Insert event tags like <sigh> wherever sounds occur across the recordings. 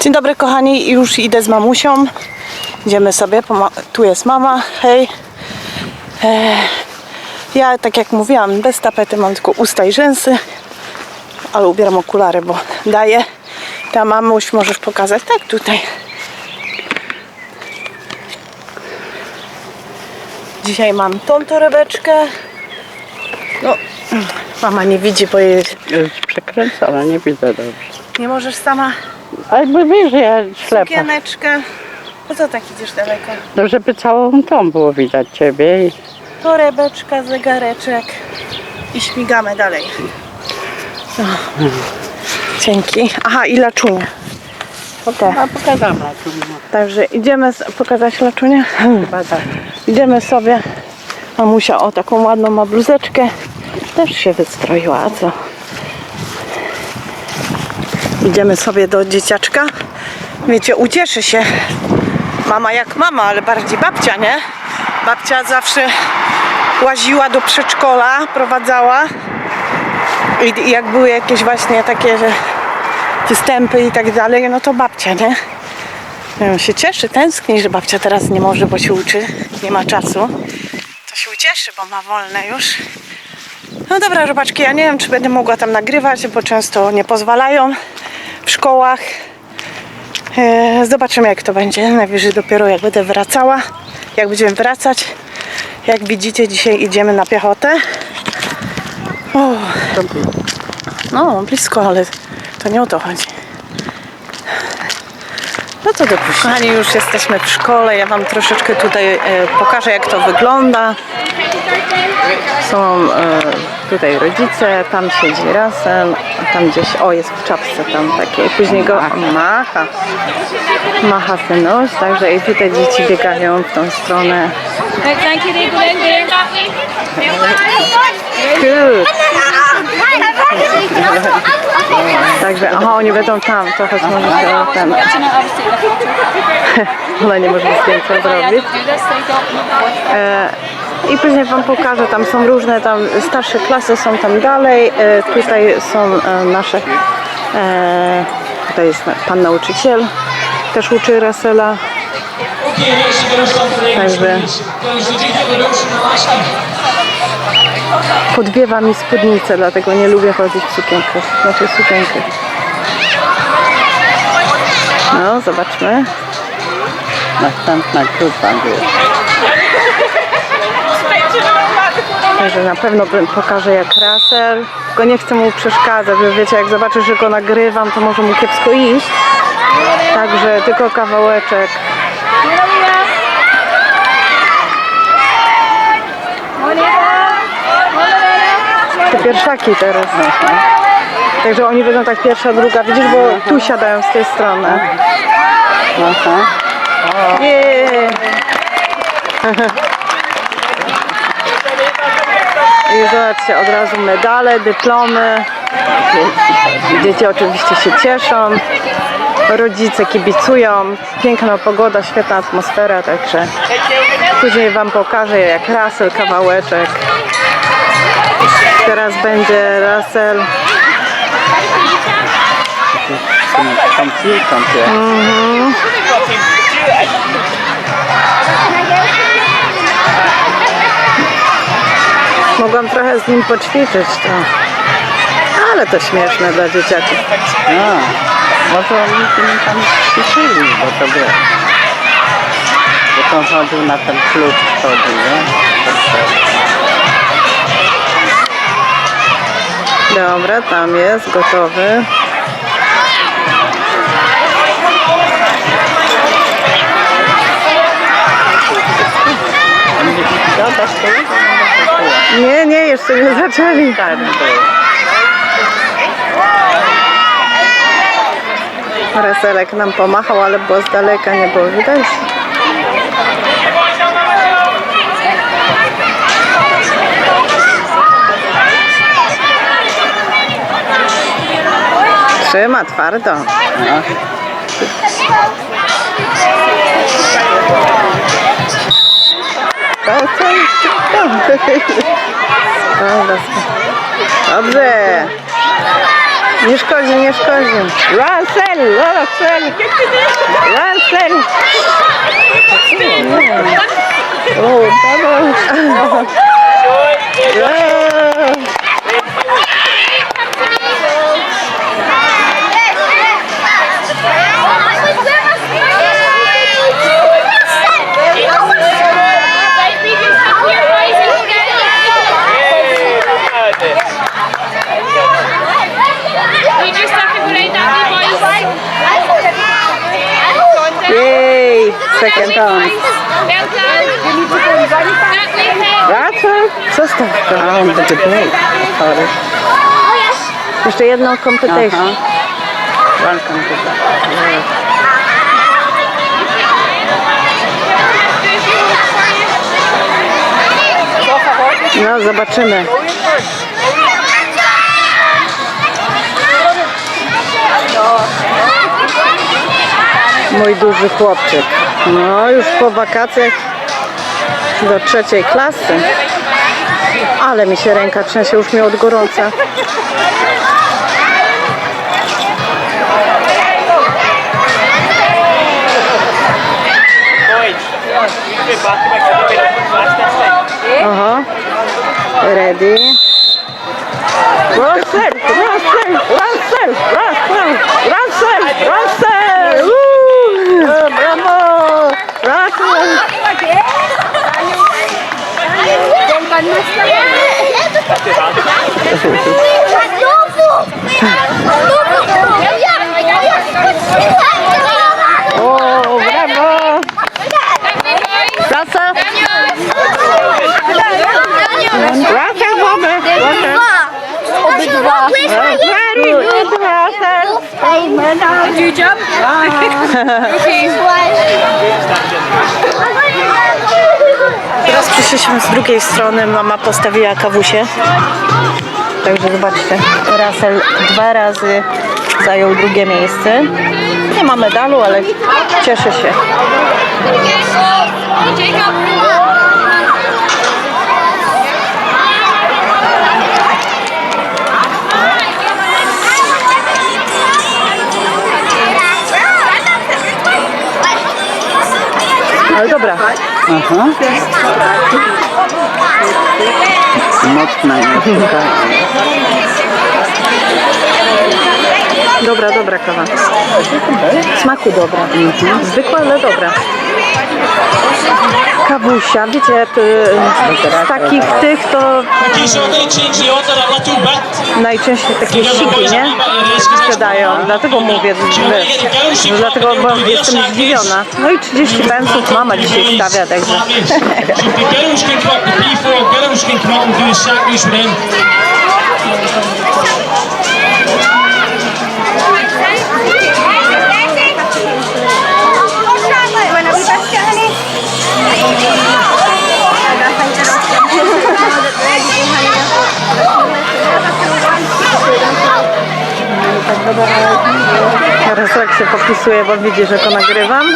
Dzień dobry kochani, już idę z mamusią. Idziemy sobie, tu jest mama, hej. E, ja tak jak mówiłam, bez tapety mam tylko usta i rzęsy, ale ubieram okulary, bo daję. Ta mamuś możesz pokazać, tak tutaj. Dzisiaj mam tą torebeczkę. No, mama nie widzi, bo jej Jest przekręcona, nie widzę dobrze. nie możesz sama Ale bo wiesz, że ja ślepa. Sukieneczkę. Po co tak idziesz daleko? No żeby całą tą było widać ciebie i Torebeczka, zegareczek i śmigamy dalej. No. Dzięki. Aha, i laczunie. Okay. a pokazam. Także idziemy, z... pokazać laczunie? Chyba tak. Idziemy sobie. Mamusia o taką ładną ma bluzeczkę. Też się wystroiła, a co? Idziemy sobie do dzieciaczka. Wiecie, ucieszy się. Mama jak mama, ale bardziej babcia, nie? Babcia zawsze łaziła do przedszkola, prowadzała. I jak były jakieś właśnie takie występy i tak dalej, no to babcia, nie? No, się cieszy, tęskni, że babcia teraz nie może, bo się uczy, nie ma czasu. To się ucieszy, bo ma wolne już. No dobra, robaczki, ja nie wiem, czy będę mogła tam nagrywać, bo często nie pozwalają w szkołach. E, zobaczymy, jak to będzie. Najwyżej dopiero jak będę wracała, jak będziemy wracać. Jak widzicie, dzisiaj idziemy na piechotę. O, no, blisko, ale to nie o to chodzi. No to dopuść. Kochani, już jesteśmy w szkole. Ja Wam troszeczkę tutaj e, pokażę, jak to wygląda. Są e, tutaj rodzice, tam siedzi Russell, a tam gdzieś, o jest w czapce tam takiej. Później go macha. Macha synuś, także i tutaj dzieci biegają w tą stronę. Good. Także, aha, oni będą tam, to choć może się ten, <laughs> ona nie może zdjęcia zrobić. E, I później Wam pokażę, tam są różne, tam starsze klasy są tam dalej, e, tutaj są e, nasze, e, tutaj jest pan nauczyciel, też uczy Rasela. Także podwiewa mi spódnicę, dlatego nie lubię chodzić w sukienkach, znaczy sukienkach. No, zobaczmy. Następna grupa. Także na pewno pokażę jak Russell, tylko nie chcę mu przeszkadzać, bo wiecie, jak zobaczy, że go nagrywam, to może mu kiepsko iść. Także tylko kawałeczek. Te pierwszaki teraz. Także oni będą tak pierwsza, druga, widzisz, bo tu siadają z tej strony. Aha. Yeah. <laughs> I zobaczcie, od razu medale, dyplomy. Dzieci oczywiście się cieszą. Rodzice kibicują. Piękna pogoda, świetna atmosfera, także później Wam pokażę jak Russell kawałeczek. Teraz będzie Russell. Z tą piłką się. Mogłam trochę z nim poćwiczyć to. Ale to śmieszne dla dzieciaków. A, może oni się nie tam ćwiczyli, bo to było. Bo on chodził na ten klub chodził, nie? Dobra, tam jest, gotowy. Nie, nie, jeszcze nie zaczęli. Reselek nam pomachał, ale było z daleka, nie było widać. Trzyma twardo. no. To jest? Dobra. Dobrze. Nie szkodzi, nie szkodzi. Russell, Russell, Russell. O. Yeah. <laughs> A on będzie. Sorry. Jeszcze jedną competition. Welcome to that. No, zobaczymy. Mój duży chłopczyk. No, już po wakacjach do trzeciej klasy. Ale mi się ręka trzęsie, już mi od gorąca. Aha. Ready. Russell, Russell, Russell, Russell, Russell, Russell. Oh, bravo. Russell. Oh, bravo. Russell. Russell, mamy. Obydwa. Very good, Russell. Did you jump? Teraz przyszliśmy z drugiej strony, mama postawiła kawusie. Także zobaczcie, Russell dwa razy zajął drugie miejsce. Nie ma medalu, ale cieszy się. Ale dobra, Aha. Mocna jest. dobra, dobra kawa. Smaku dobra. Zwykła, ale dobra. Kawusia, wiecie, to, z takich tych to najczęściej takie siki, nie? Sprzedają, dlatego mówię, dlatego bo jestem zdziwiona. No i 30 pensów mama dzisiaj stawia, także popisuje, bo widzi, że to nagrywam.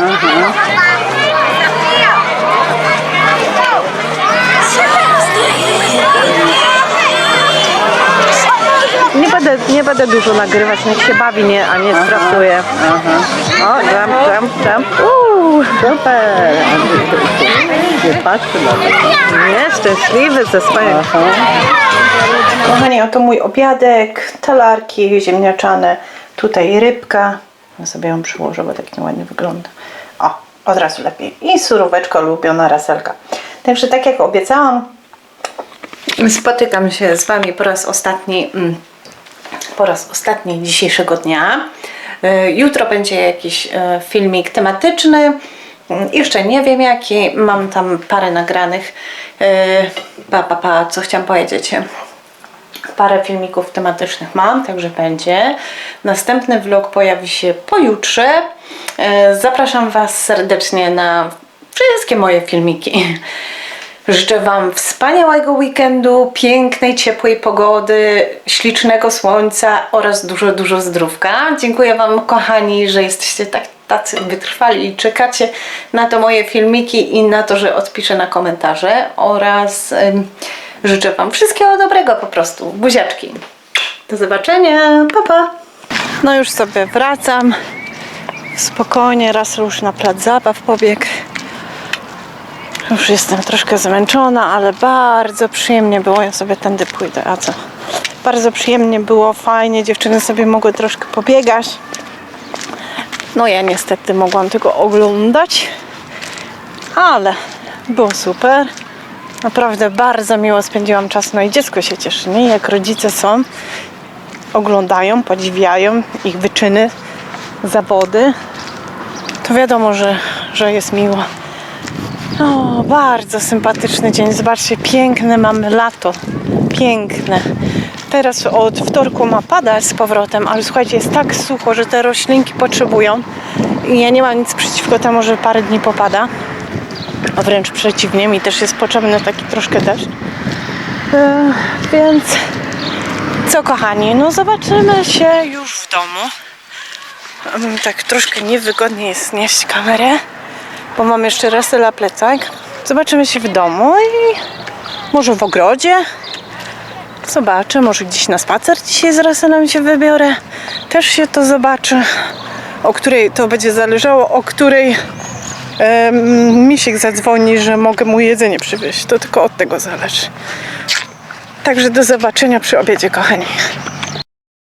Nie będę, nie będę dużo nagrywać, niech się bawi, nie, a nie strasuje. O, jump, jump, jump. Uuu, Super. Nie patrzy na to. nie, szczęśliwy ze swojego. Kochani, oto mój obiadek, talarki ziemniaczane, tutaj rybka. Ja sobie ją przyłożę, bo tak nieładnie wygląda. O, od razu lepiej. I suróweczka ulubiona raselka. Także tak jak obiecałam, spotykam się z Wami po raz ostatni, mm, po raz ostatni dzisiejszego dnia. Y, Jutro będzie jakiś y, filmik tematyczny. Mm, Jeszcze nie wiem jaki, mam tam parę nagranych. Y, Pa, pa, pa, co chciałam powiedzieć? Parę filmików tematycznych mam, także będzie. Następny vlog pojawi się pojutrze. E, Zapraszam Was serdecznie na wszystkie moje filmiki. Życzę Wam wspaniałego weekendu, pięknej, ciepłej pogody, ślicznego słońca oraz dużo, dużo zdrówka. Dziękuję Wam, kochani, że jesteście tak tacy wytrwali i czekacie na to moje filmiki i na to, że odpiszę na komentarze oraz życzę Wam wszystkiego dobrego po prostu. Buziaczki. Do zobaczenia. Pa, pa. No już sobie wracam. Spokojnie, raz już na plac zabaw pobieg. Już jestem troszkę zmęczona, ale bardzo przyjemnie było. Ja sobie tędy pójdę, a co? Bardzo przyjemnie było, fajnie. Dziewczyny sobie mogły troszkę pobiegać. No ja niestety mogłam tylko oglądać, ale było super. Naprawdę bardzo miło spędziłam czas. No i dziecko się cieszy, nie? Jak rodzice są, oglądają, podziwiają ich wyczyny, zawody, to wiadomo, że, że jest miło. O, bardzo sympatyczny dzień. Zobaczcie, piękne mamy lato. Piękne. Teraz od wtorku ma padać z powrotem, ale słuchajcie, jest tak sucho, że te roślinki potrzebują. I ja nie mam nic przeciwko temu, że parę dni popada. A wręcz przeciwnie, mi też jest potrzebny taki troszkę deszcz. E, więc co kochani, no zobaczymy się już w domu. Mm, Tak troszkę niewygodnie jest nieść kamerę, bo mam jeszcze resela plecak. Zobaczymy się w domu i może w ogrodzie. Zobaczę, może gdzieś na spacer dzisiaj z Raselem się wybiorę. Też się to zobaczy. O której to będzie zależało, o której misiek zadzwoni, że mogę mu jedzenie przywieźć. To tylko od tego zależy. Także do zobaczenia przy obiedzie, kochani.